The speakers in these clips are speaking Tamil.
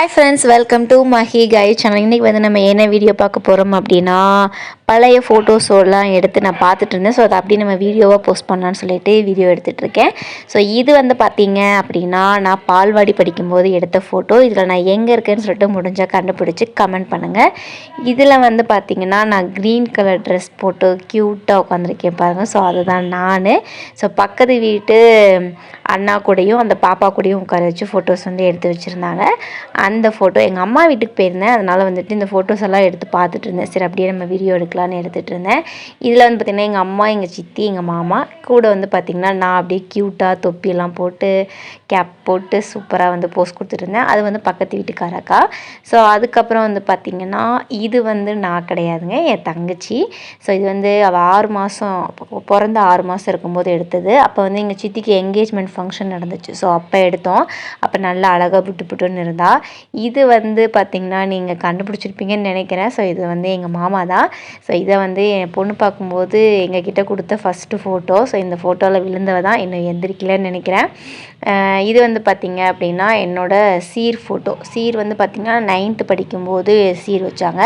Hi friends welcome to Mahi guy channel இன்றைக்கி வந்து நம்ம என்ன வீடியோ பார்க்க போகிறோம் அப்படின்னா பழைய ஃபோட்டோஸோலாம் எடுத்து நான் பார்த்துட்டு இருந்தேன். ஸோ அதை அப்படியே நம்ம வீடியோவாக போஸ்ட் பண்ணலான்னு சொல்லிட்டு வீடியோ எடுத்துகிட்ருக்கேன் ஸோ இது வந்து பார்த்திங்க அப்படின்னா நான் பால்வாடி படிக்கும்போது எடுத்த ஃபோட்டோ இதில் நான் எங்கே இருக்கேன்னு சொல்லிட்டு முடிஞ்சால் கண்டுபிடிச்சி கமெண்ட் பண்ணுங்கள் இதில் வந்து பார்த்திங்கன்னா நான் க்ரீன் கலர் ட்ரெஸ் போட்டு க்யூட்டாக உட்காந்துருக்கேன் பாருங்கள் ஸோ அதுதான் நான். ஸோ பக்கத்து வீட்டு அண்ணா கூடயும் அந்த பாப்பா கூடயும் உட்கார வச்சு ஃபோட்டோஸ் வந்து எடுத்து வச்சுருந்தாங்க. அந்த ஃபோட்டோ எங்கள் அம்மா வீட்டுக்கு போயிருந்தேன். அதனால் வந்துட்டு இந்த ஃபோட்டோஸ் எல்லாம் எடுத்து பார்த்துட்டு இருந்தேன். சரி அப்படியே நம்ம வீடியோ எடுக்கலாம். எடுக்கலாம்னு எடுத்துகிட்டு இருந்தேன். இதில் வந்து பார்த்திங்கன்னா எங்கள் அம்மா எங்கள் சித்தி எங்கள் மாமா கூட வந்து பார்த்திங்கன்னா நான் அப்படியே க்யூட்டாக தொப்பியெல்லாம் போட்டு கேப் போட்டு சூப்பராக வந்து போஸ்ட் கொடுத்துட்ருந்தேன் அது வந்து பக்கத்து வீட்டுக்காரக்கா. ஸோ அதுக்கப்புறம் வந்து பார்த்திங்கன்னா இது வந்து நான் கிடையாதுங்க என் தங்கச்சி. ஸோ இது வந்து அவள் ஆறு மாதம் பிறந்த ஆறு மாதம் இருக்கும்போது எடுத்தது. அப்போ வந்து எங்கள் சித்திக்கு என்கேஜ்மெண்ட் ஃபங்க்ஷன் நடந்துச்சு. ஸோ அப்போ எடுத்தோம். அப்போ நல்லா அழகாக புட்டு புட்டுன்னு இருந்தா. இது வந்து பார்த்திங்கன்னா நீங்கள் கண்டுபிடிச்சிருப்பீங்கன்னு நினைக்கிறேன். ஸோ இது வந்து எங்கள் மாமா தான். ஸோ ஸோ இதை வந்து என் பொண்ணு பார்க்கும்போது எங்கள் கிட்ட கொடுத்த ஃபஸ்ட்டு ஃபோட்டோ ஸோ இந்த ஃபோட்டோவில் விழுந்தவ தான் இன்னும் எந்திரிக்கலன்னு நினைக்கிறேன். இது வந்து பார்த்திங்க அப்படின்னா என்னோட சீர் ஃபோட்டோ சீர் வந்து பார்த்திங்கன்னா நைன்த்து படிக்கும்போது சீர் வச்சாங்க.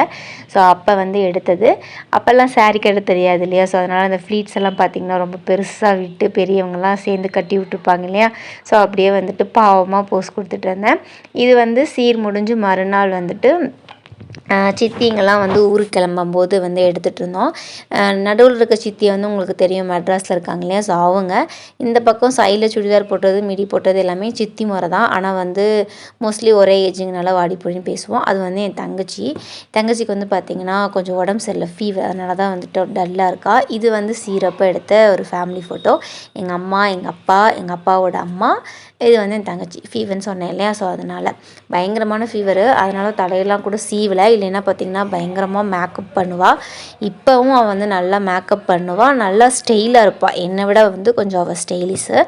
ஸோ அப்போ வந்து எடுத்தது. அப்போல்லாம் சாரி கட்ட தெரியாது இல்லையா? ஸோ அதனால் அந்த ஃப்ளீட்ஸ் எல்லாம் பார்த்திங்கன்னா ரொம்ப பெருசாக விட்டு பெரியவங்கலாம் சேர்ந்து கட்டி விட்டுருப்பாங்க இல்லையா? ஸோ அப்படியே வந்துட்டு பாவமாக போஸ் கொடுத்துட்டு இருந்தேன். இது வந்து சீர் முடிஞ்சு மறுநாள் வந்துட்டு சித்திங்கெல்லாம் வந்து ஊருக்கு கிளம்பும்போது வந்து எடுத்துகிட்டு இருந்தோம் நடுவில் இருக்க சித்தி வந்து உங்களுக்கு தெரியும் மெட்ராஸில் இருக்காங்க இல்லையா? ஸோ அவங்க இந்த பக்கம் சைடில் சுடிதார் போட்டது மிடி போட்டது எல்லாமே சித்தி முறை தான். ஆனால் வந்து மோஸ்ட்லி ஒரே ஏஜிங்னால வாடி போடின்னு பேசுவோம். அது வந்து என் தங்கச்சி. தங்கச்சிக்கு வந்து பார்த்திங்கன்னா கொஞ்சம் உடம்பு சரியில்லை ஃபீவர் அதனால தான் வந்துட்டு டல்லாக இருக்கா. இது வந்து சீரப்போ எடுத்த ஒரு ஃபேமிலி ஃபோட்டோ எங்கள் அம்மா எங்கள் அப்பா எங்கள் அப்பாவோட அம்மா இது வந்து என் தங்கச்சி. ஃபீவர்னு சொன்னேன் இல்லையா? ஸோ அதனால் பயங்கரமான ஃபீவரு அதனால தலையெல்லாம் கூட சீவலை. இல்லைன்னா பார்த்திங்கன்னா பயங்கரமாக மேக்கப் பண்ணுவாள் இப்போவும் அவள் வந்து நல்லா மேக்கப் பண்ணுவாள் நல்லா ஸ்டைலாக இருப்பாள் என்னை விட வந்து கொஞ்சம் அவள் ஸ்டைலிஷு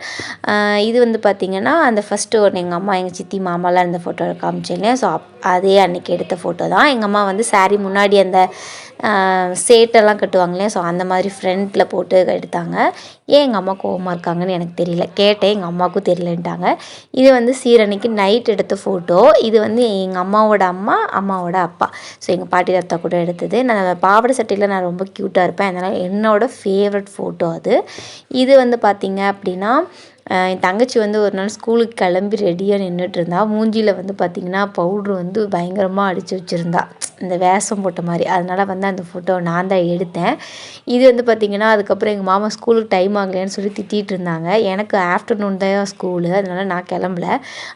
இது வந்து பார்த்திங்கன்னா அந்த ஃபஸ்ட்டு ஒன்று எங்கள் அம்மா எங்கள் சித்தி மாமாலாம் இந்த ஃபோட்டோ காமிச்சேன் இல்லையா? ஸோ அதே அன்னைக்கு எடுத்த ஃபோட்டோ தான். எங்கள் அம்மா வந்து saree முன்னாடி அந்த சேட்டெல்லாம் கட்டுவாங்களே ஸோ அந்த மாதிரி ஃப்ரண்ட்டில் போட்டு எடுத்தாங்க. ஏன் எங்கள் அம்மா கோவமாக இருக்காங்கன்னு எனக்கு தெரியல. கேட்டேன் எங்கள் அம்மாவுக்கும் தெரியலன்ட்டாங்க. இது வந்து சீரணிக்கு நைட் எடுத்த ஃபோட்டோ இது வந்து எங்கள் அம்மாவோட அம்மா அம்மாவோட அப்பா. ஸோ எங்கள் பாட்டி தாத்தா கூட எடுத்தது. நான் பாவாடை சட்டையில் நான் ரொம்ப க்யூட்டாக இருப்பேன். அதனால் என்னோட ஃபேவரட் ஃபோட்டோ அது. இது வந்து பார்த்திங்க அப்படின்னா என் தங்கச்சி வந்து ஒரு நாள் ஸ்கூலுக்கு கிளம்பி ரெடியாக நின்றுட்டு இருந்தா மூஞ்சியில் வந்து பார்த்திங்கன்னா பவுட்ரு வந்து பயங்கரமாக அடித்து வச்சுருந்தா. இந்த வேஷம் போட்ட மாதிரி. அதனால் வந்து அந்த ஃபோட்டோ நான் தான் எடுத்தேன். இது வந்து பார்த்திங்கன்னா அதுக்கப்புறம் எங்கள் மாமா ஸ்கூலுக்கு டைம் ஆகலைன்னு சொல்லி திட்டிகிட்டு இருந்தாங்க. எனக்கு ஆஃப்டர்நூன் தான் ஸ்கூலு அதனால் நான் கிளம்பல.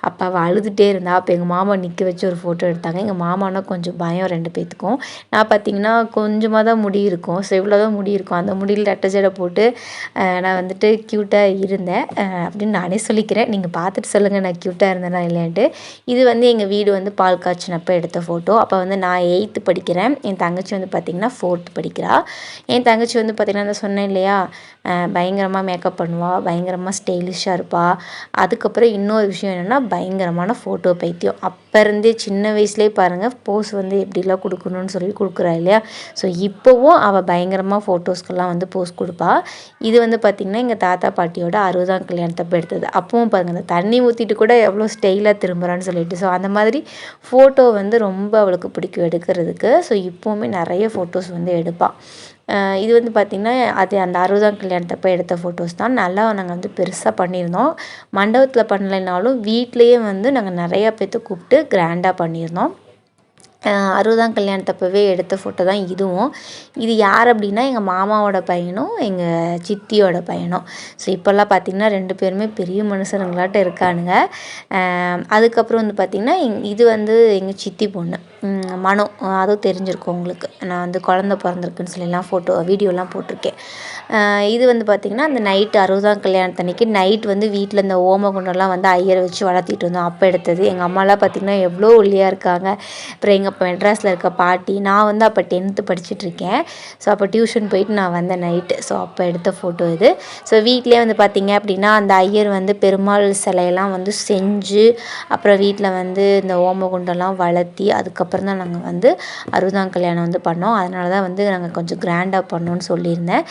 அப்போ அவள் அழுதுகிட்டே இருந்தா. அப்போ எங்கள் மாமா நிற்க வச்சு ஒரு ஃபோட்டோ எடுத்தாங்க. எங்கள் மாமானா கொஞ்சம் பயம் ரெண்டு பேத்துக்கும். நான் பார்த்திங்கன்னா கொஞ்சமாக தான் முடி இருக்கும். செவ்வளோ தான் முடி இருக்கும். அந்த முடியில் ரெட்டை ஜடை போட்டு நான் வந்துட்டு க்யூட்டாக இருந்தேன். அப்படின்னு நானே சொல்லிக்கிறேன். நீங்கள் பார்த்துட்டு சொல்லுங்கள் நான் க்யூட்டாக இருந்தேனா இல்லைன்ட்டு இது வந்து எங்கள் வீடு வந்து பால் காய்ச்சினப்போ எடுத்த ஃபோட்டோ அப்போ வந்து நான் எயித்து படிக்கிறேன். என் தங்கச்சி வந்து பார்த்திங்கன்னா ஃபோர்த்து படிக்கிறா. என் தங்கச்சி வந்து பார்த்திங்கன்னா நான் சொன்னேன் இல்லையா பயங்கரமாக மேக்கப் பண்ணுவாள் பயங்கரமாக ஸ்டைலிஷாக இருப்பாள் அதுக்கப்புறம் இன்னொரு விஷயம் என்னென்னா பயங்கரமான ஃபோட்டோ பைத்தியம். அப்போ இருந்தே சின்ன வயசுலேயே பாருங்கள் போஸ் வந்து எப்படிலாம் கொடுக்கணும்னு சொல்லி கொடுக்குறா இல்லையா? ஸோ இப்போவும் அவள் பயங்கரமாக ஃபோட்டோஸ்க்கெல்லாம் வந்து போஸ் கொடுப்பா. இது வந்து பார்த்திங்கன்னா எங்கள் தாத்தா பாட்டியோட அறுபதாம் கல்யாணத்தப்போ எடுத்தது. அப்பவும் பாருங்கள் அந்த தண்ணி ஊற்றிட்டு கூட எவ்வளோ ஸ்டைலாக திரும்புகிறான்னு சொல்லிட்டு. ஸோ அந்த மாதிரி ஃபோட்டோ வந்து ரொம்ப அவளுக்கு பிடிக்கும் எடுக்கிறதுக்கு. ஸோ இப்போவுமே நிறைய ஃபோட்டோஸ் வந்து எடுப்பாள் இது வந்து பார்த்திங்கன்னா அது அந்த அறுபதாம் கல்யாணத்தப்போ எடுத்த ஃபோட்டோஸ் தான். நல்லா நாங்கள் வந்து பெருசாக பண்ணியிருந்தோம். மண்டபத்தில் பண்ணலைனாலும் வீட்லேயே வந்து நாங்கள் நிறையா பேர்த்த கூப்பிட்டு கிராண்டாக பண்ணியிருந்தோம். அறுபதாம் கல்யாணத்தப்பவே எடுத்த ஃபோட்டோ தான் இதுவும். இது யார் அப்படின்னா எங்கள் மாமாவோட பையனும் எங்கள் சித்தியோட பையனும். ஸோ இப்போல்லாம் பார்த்திங்கன்னா ரெண்டு பேருமே பெரிய மனுஷனுங்களாட்ட இருக்கானுங்க. அதுக்கப்புறம் வந்து பார்த்திங்கன்னா இது வந்து எங்கள் சித்தி பொண்ணு. மனம் அதுவும் தெரிஞ்சிருக்கும் உங்களுக்கு. நான் வந்து குழந்த பிறந்திருக்குன்னு சொல்லிலாம் ஃபோட்டோ வீடியோலாம் போட்டிருக்கேன். இது வந்து பார்த்திங்கன்னா அந்த நைட்டு அறுபதாம் கல்யாணத்தன்னைக்கு நைட் வந்து வீட்டில் இந்த ஓம குண்டெல்லாம் வந்து ஐயரை வச்சு வளர்த்திட்டு இருந்தோம். அப்போ எடுத்தது. எங்கள் அம்மாலாம் பார்த்திங்கன்னா எவ்வளோ ஒல்லியாக இருக்காங்க. அப்புறம் எங்கள் இப்போ மெட்ராஸில் இருக்க பாட்டி நான் வந்து அப்போ டென்த்து படிச்சுட்ருக்கேன் ஸோ அப்போ டியூஷன் போயிட்டு நான் வந்தேன் நைட்டு ஸோ அப்போ எடுத்த ஃபோட்டோ இது. ஸோ வீட்டிலே வந்து பார்த்திங்க அப்படின்னா அந்த ஐயர் வந்து பெருமாள் சிலையெல்லாம் வந்து செஞ்சு அப்புறம் வீட்டில் வந்து இந்த ஓம குண்டெல்லாம் வளர்த்தி அதுக்கப்புறம் தான் நாங்கள் வந்து அறுபதாம் கல்யாணம் வந்து பண்ணோம். அதனால தான் வந்து நாங்கள் கொஞ்சம் கிராண்டாக பண்ணோன்னு சொல்லியிருந்தேன்.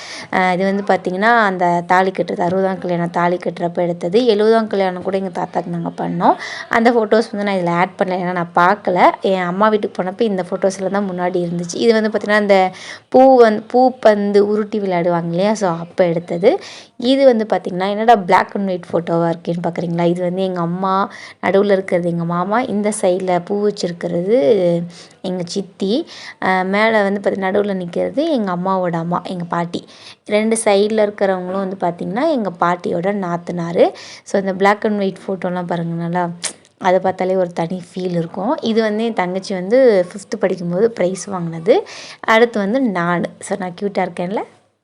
இது வந்து பார்த்திங்கன்னா அந்த தாலி கட்டுறது அறுபதாம் கல்யாணம் தாலி கட்டுறப்ப எடுத்தது. எழுபதாம் கல்யாணம் கூட எங்கள் தாத்தாக்கு நாங்கள் பண்ணோம். அந்த ஃபோட்டோஸ் வந்து நான் இதில் ஆட் பண்ணல. ஏன்னா நான் பார்க்கல என் அம்மா வீட்டுக்கு போனப்போ இந்த ஃபோட்டோஸில் தான் முன்னாடி இருந்துச்சு. இது வந்து பார்த்திங்கன்னா அந்த பூ வந்து பூ பந்து உருட்டி விளையாடுவாங்க இல்லையா? ஸோ அப்போ எடுத்தது. இது வந்து பார்த்திங்கன்னா என்னடா பிளாக் அண்ட் ஒயிட் ஃபோட்டோவாக இருக்கேன்னு பார்க்குறீங்களா இது வந்து எங்கள் அம்மா நடுவில் இருக்கிறது எங்கள் மாமா இந்த சைடில் பூ வச்சுருக்கிறது எங்கள் சித்தி மேலே வந்து பார்த்திங்கன்னா நடுவில் நிற்கிறது எங்கள் அம்மாவோட அம்மா எங்கள் பாட்டி. ரெண்டு சைடில் இருக்கிறவங்களும் வந்து பார்த்திங்கன்னா எங்கள் பாட்டியோட நாத்துனார். ஸோ இந்த பிளாக் அண்ட் ஒயிட் ஃபோட்டோலாம் பாருங்கள் நல்லா அதை பார்த்தாலே ஒரு தனி ஃபீல் இருக்கும். இது வந்து என் தங்கச்சி வந்து ஃபிஃப்த்து படிக்கும்போது ப்ரைஸ் வாங்கினது. அடுத்து வந்து நான் ஸோ நான் க்யூட்டாக இருக்கேன்ல?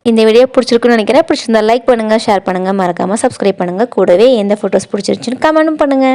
இந்த வீடியோ பிடிச்சிருக்குன்னு நினைக்கிறேன். பிடிச்சிருந்தா லைக் பண்ணுங்கள் ஷேர் பண்ணுங்கள் மறக்காமல் சப்ஸ்கிரைப் பண்ணுங்கள் கூடவே எந்த ஃபோட்டோஸ் பிடிச்சிருச்சுன்னு கமெண்ட்டும் பண்ணுங்கள்